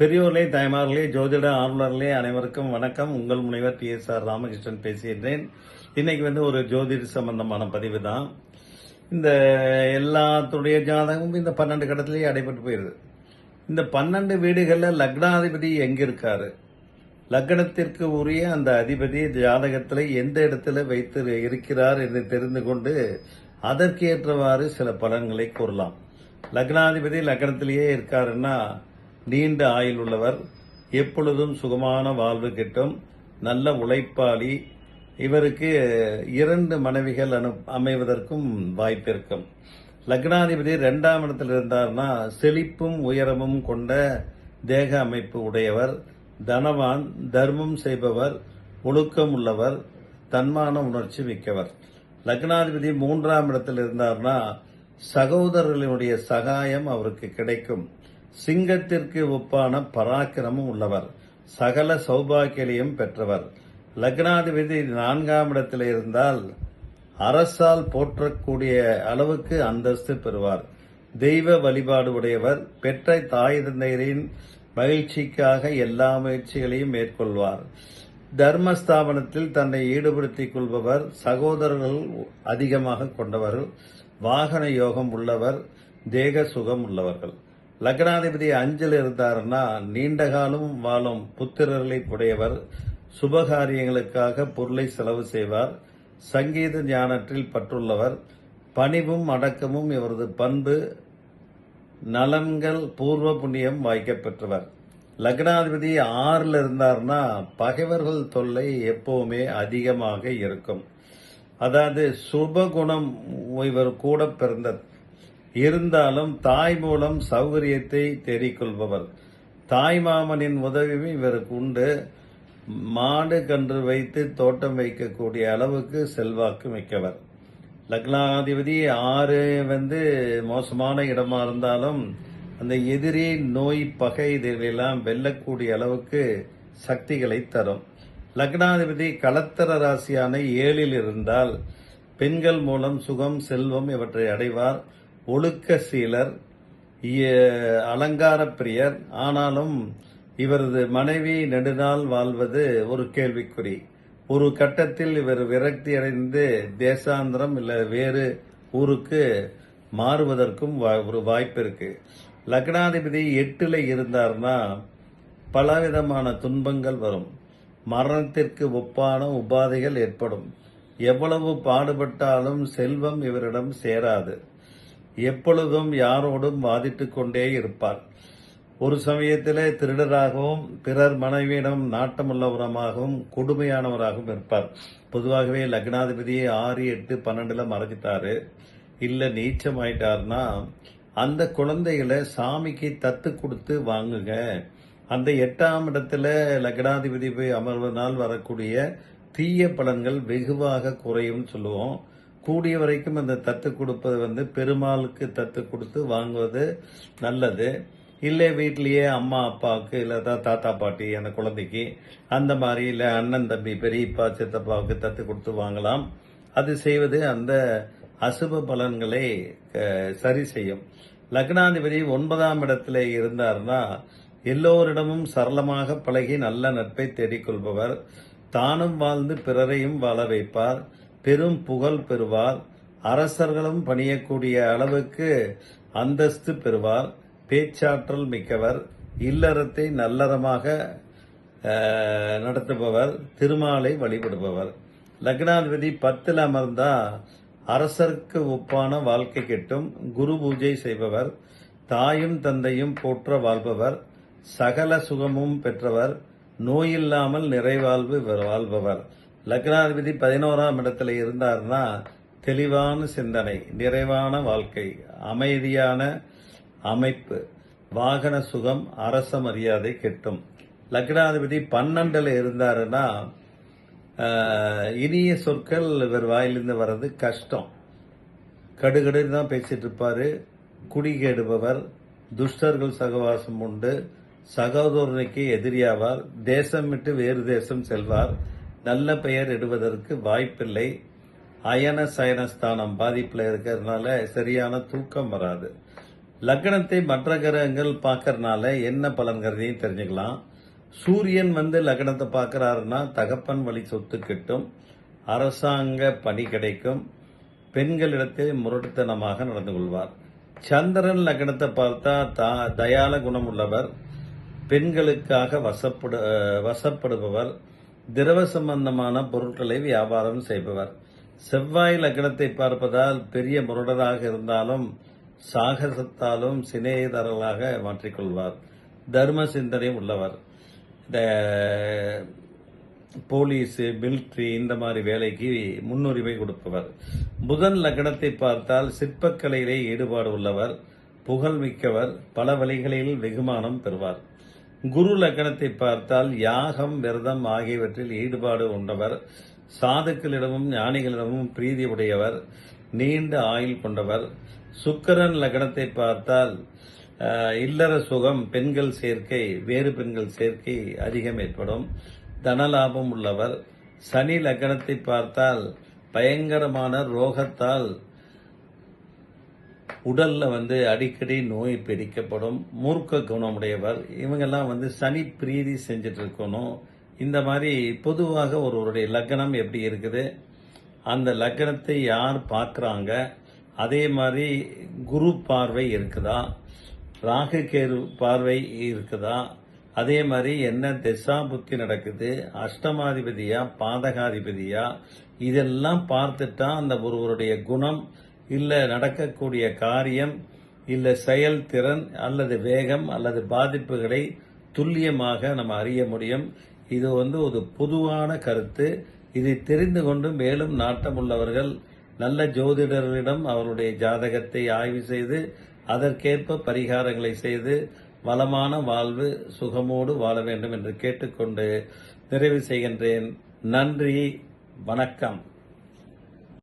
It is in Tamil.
பெரியோர்களே தாய்மார்களே ஜோதிட ஆர்வலர்களே அனைவருக்கும் வணக்கம். உங்கள் முனைவர் டி எஸ் ஆர் ராமகிருஷ்ணன் பேசுகின்றேன். இன்னைக்கு வந்து ஒரு ஜோதிட சம்பந்தமான பதிவு தான் இந்த எல்லாத்துடைய ஜாதகமும் இந்த பன்னெண்டு கடத்திலேயே அடைபட்டு போயிருது. இந்த பன்னெண்டு வீடுகளில் லக்னாதிபதி எங்கே இருக்காரு லக்னத்திற்கு உரிய அந்த அதிபதி ஜாதகத்தில் எந்த இடத்துல வைத்து இருக்கிறார் என்று தெரிந்து கொண்டு அதற்கேற்றவாறு சில பலன்களை கூறலாம். லக்னாதிபதி லக்னத்திலேயே இருக்காருன்னா நீண்ட ஆயுள் உள்ளவர் எப்பொழுதும் சுகமான வாழ்வு கிட்டும் நல்ல உழைப்பாளி. இவருக்கு இரண்டு மனைவிகள் அனு அமைவதற்கும் வாய்ப்பிருக்கும். லக்னாதிபதி இரண்டாம் இடத்தில் இருந்தார்னா செழிப்பும் உயரமும் கொண்ட தேக அமைப்பு உடையவர் தனவான் தர்மம் செய்பவர் ஒழுக்கம் உள்ளவர் தன்மான உணர்ச்சி மிக்கவர். லக்னாதிபதி மூன்றாம் இடத்தில் இருந்தார்னா சகோதரர்களுடைய சகாயம் அவருக்கு கிடைக்கும். சிங்கத்திற்கு ஒப்பான பராக்கிரமம் உள்ளவர். சகல சௌபாக்கியம் பெற்றவர். லக்னாதிபதி நான்காம் இடத்தில் இருந்தால் அரசால் போற்றக்கூடிய அளவுக்கு அந்தஸ்து பெறுவார். தெய்வ வழிபாடு உடையவர் பெற்ற தாய் தந்தையரின் மகிழ்ச்சிக்காக எல்லா முயற்சிகளையும் மேற்கொள்வார். தர்மஸ்தாபனத்தில் தன்னை ஈடுபடுத்திக் கொள்பவர் சகோதரர்கள் அதிகமாக கொண்டவர் வாகன யோகம் உள்ளவர் தேக சுகம் உள்ளவர்கள். லக்னாதிபதி அஞ்சல் இருந்தாருன்னா நீண்ட காலம் வாழும் புத்திரர்களை உடையவர் சுபகாரியங்களுக்காக பொருளை செலவு செய்வார் சங்கீத ஞானத்தில் பற்றுள்ளவர் பணிவும் அடக்கமும் இவரது பண்பு நலன்கள் பூர்வ புண்ணியம் வாய்க்கப் பெற்றவர் லக்னாதிபதி ஆறில் இருந்தார்னா பகைவர்கள் தொல்லை எப்பவுமே அதிகமாக இருக்கும். அதாவது சுபகுணம் இவர் கூட பிறந்தது இருந்தாலும் தாய் மூலம் சௌகரியத்தை தேடிக்கொள்பவர். தாய் மாமனின் உதவியும் இவருக்கு உண்டு. மாடு கன்று வைத்து தோட்டம் வைக்கக்கூடிய அளவுக்கு செல்வாக்கு மிக்கவர். லக்னாதிபதி ஆறு வந்து மோசமான இடமா இருந்தாலும் அந்த எதிரி நோய் பகை இதெல்லாம் வெல்லக்கூடிய அளவுக்கு சக்திகளை தரும். லக்னாதிபதி களத்தர ராசியான ஏழில் இருந்தால் பெண்கள் மூலம் சுகம் செல்வம் இவற்றை அடைவார். ஒழுக்க சீலர் அலங்கார பிரியர் ஆனாலும் இவரது மனைவி நெடுநாள் வாழ்வது ஒரு கேள்விக்குறி. ஒரு கட்டத்தில் இவர் விரக்தி அடைந்து தேசாந்திரம் இல்லை வேறு ஊருக்கு மாறுவதற்கும் வா- ஒரு வாய்ப்பு இருக்கு லக்னாதிபதி எட்டுல இருந்தார்னா பலவிதமான துன்பங்கள் வரும். மரணத்திற்கு ஒப்பான உபாதைகள் ஏற்படும். எவ்வளவு பாடுபட்டாலும் செல்வம் இவரிடம் சேராது. எப்பொழுதும் யாரோடும் வாதிட்டுக் கொண்டே இருப்பார். ஒரு சமயத்திலே திருடராகவும் பிறர் மனைவியிடம் நாட்டமுள்ளவரமாகவும் கொடுமையானவராகவும் இருப்பார். பொதுவாகவே லக்னாதிபதியை ஆறு எட்டு பன்னெண்டுல மறைஞ்சிட்டாரு இல்ல நீச்சமாயிட்டார்னா அந்த குழந்தைகளை சாமிக்கு தத்து கொடுத்து வாங்குங்க. அந்த எட்டாம் இடத்துல லக்னாதிபதி போய் அமர்வதனால் வரக்கூடிய தீய பலன்கள் வெகுவாக குறையும் சொல்லுவோம். கூடிய வரைக்கும் அந்த தத்து கொடுப்பது வந்து பெருமாளுக்கு தத்து கொடுத்து வாங்குவது நல்லது. இல்லை வீட்டிலேயே அம்மா அப்பாவுக்கு இல்லை தாத்தா பாட்டி அந்த குழந்தைக்கு அந்த மாதிரி இல்லை அண்ணன் தம்பி பெரியப்பா சித்தப்பாவுக்கு தத்து கொடுத்து வாங்கலாம். அது செய்வது அந்த அசுப பலன்களை சரி செய்யும். லக்னாதிபதி ஒன்பதாம் இடத்துல இருந்தார்னா எல்லோரிடமும் சரளமாக பழகி நல்ல நட்பை தேடிக்கொள்பவர். தானும் வாழ்ந்து பிறரையும் வாழ வைப்பார். பெரும் புகழ் பெறுவார். அரசர்களும் பணியக்கூடிய அளவுக்கு அந்தஸ்து பெறுவார். பேச்சாற்றல் மிக்கவர். இல்லறத்தை நல்லறமாக நடத்துபவர். திருமாலை வழிபடுபவர். லக்னாதிபதி பத்தில் அமர்ந்தா அரசருக்கு ஒப்பான வாழ்க்கை கிட்டும். குரு பூஜை செய்பவர். தாயும் தந்தையும் போற்ற வாழ்பவர். சகல சுகமும் பெற்றவர். நோயில்லாமல் நிறைவாழ்வு வாழ்பவர். லக்னாதிபதி பதினோராம் இடத்துல இருந்தார்னா தெளிவான சிந்தனை நிறைவான வாழ்க்கை அமைதியான அமைப்பு வாகன சுகம் அரச மரியாதை கிட்டும். லக்னாதிபதி பன்னெண்டில் இருந்தாருன்னா இனிய சொற்கள் இவர் வாயிலிருந்து வர்றது கஷ்டம். கடுகடுன்னு தான் பேசிட்டு இருப்பார் குடிகேடுபவர் துஷ்டர்கள் சகவாசம் உண்டு. சகோதரனுக்கு எதிரியாவார். தேசம் விட்டு வேறு தேசம் செல்வார். நல்ல பெயர் இடுவதற்கு வாய்ப்பில்லை. அயன சயனஸ்தானம் பாதிப்பில் இருக்கிறதுனால சரியான தூக்கம் வராது. லக்னத்தை மற்ற கிரகங்கள் பார்க்கறனால என்ன பலன்கிறதையும் தெரிஞ்சுக்கலாம். சூரியன் வந்து லக்னத்தை பார்க்கறாருன்னா தகப்பன் வழி சொத்து கிட்டும். அரசாங்க பணி கிடைக்கும். பெண்களிடத்தில் முரட்டுத்தனமாக நடந்து கொள்வார். சந்திரன் லக்னத்தை பார்த்தா தா- தயால குணம் உள்ளவர் பெண்களுக்காக வசப்படு வசப்படுபவர். திரவ சம்பந்தமான பொருட்களை வியாபாரம் செய்பவர். செவ்வாய் லக்னத்தை பார்ப்பதால் பெரிய முரடராக இருந்தாலும் சாகசத்தாலும் சிநேகிதர்களாக மாற்றிக்கொள்வார். தர்ம சிந்தனை உள்ளவர். இந்த போலீஸ் மிலிட்ரி இந்த மாதிரி வேலைக்கு முன்னுரிமை கொடுப்பவர். புதன் லக்னத்தை பார்த்தால் சிற்பக்கலையிலே ஈடுபாடு உள்ளவர். புகழ்மிக்கவர் பல வழிகளில் வெகுமானம் பெறுவார் குரு லக்னத்தை பார்த்தால் யாகம் விரதம் ஆகியவற்றில் ஈடுபாடு கொண்டவர் சாதுக்களிடமும் ஞானிகளிடமும் பிரீதி உடையவர். நீண்ட ஆயுள் கொண்டவர். சுக்கரன் லக்னத்தை பார்த்தால் இல்லற சுகம் பெண்கள் சேர்க்கை வேறு பெண்கள் சேர்க்கை அதிகம் ஏற்படும். தனலாபம் உள்ளவர். சனி லக்னத்தை பார்த்தால் பயங்கரமான ரோகத்தால் உடல்ல வந்து அடிக்கடி நோய் பிடிக்கப்படும் மூர்க்க குணமுடையவர். இவங்கெல்லாம் வந்து சனி பிரீதி செஞ்சுட்டு இருக்கணும் இந்த மாதிரி பொதுவாக ஒருவருடைய லக்னம் எப்படி இருக்குது? அந்த லக்னத்தை யார் பார்க்குறாங்க? அதே மாதிரி குரு பார்வை இருக்குதா? ராகு கேரு பார்வை இருக்குதா? அதே மாதிரி என்ன திசா புத்தி நடக்குது? அஷ்டமாதிபதியா பாதகாதிபதியா? இதெல்லாம் பார்த்துட்டா அந்த ஒருவருடைய குணம் இல்லை நடக்கக்கூடிய காரியம் இல்லை செயல்திறன் அல்லது வேகம் அல்லது பாதிப்புகளை துல்லியமாக நம்ம அறிய முடியும். இது வந்து ஒரு பொதுவான கருத்து. இதை தெரிந்து கொண்டு மேலும் நாட்டமுள்ளவர்கள் நல்ல ஜோதிடர்களிடம் அவருடைய ஜாதகத்தை ஆய்வு செய்து அதற்கேற்ப பரிகாரங்களை செய்து வளமான வாழ்வு சுகமோடு வாழ வேண்டும் என்று கேட்டுக்கொண்டு நிறைவு செய்கின்றேன். நன்றி. வணக்கம்.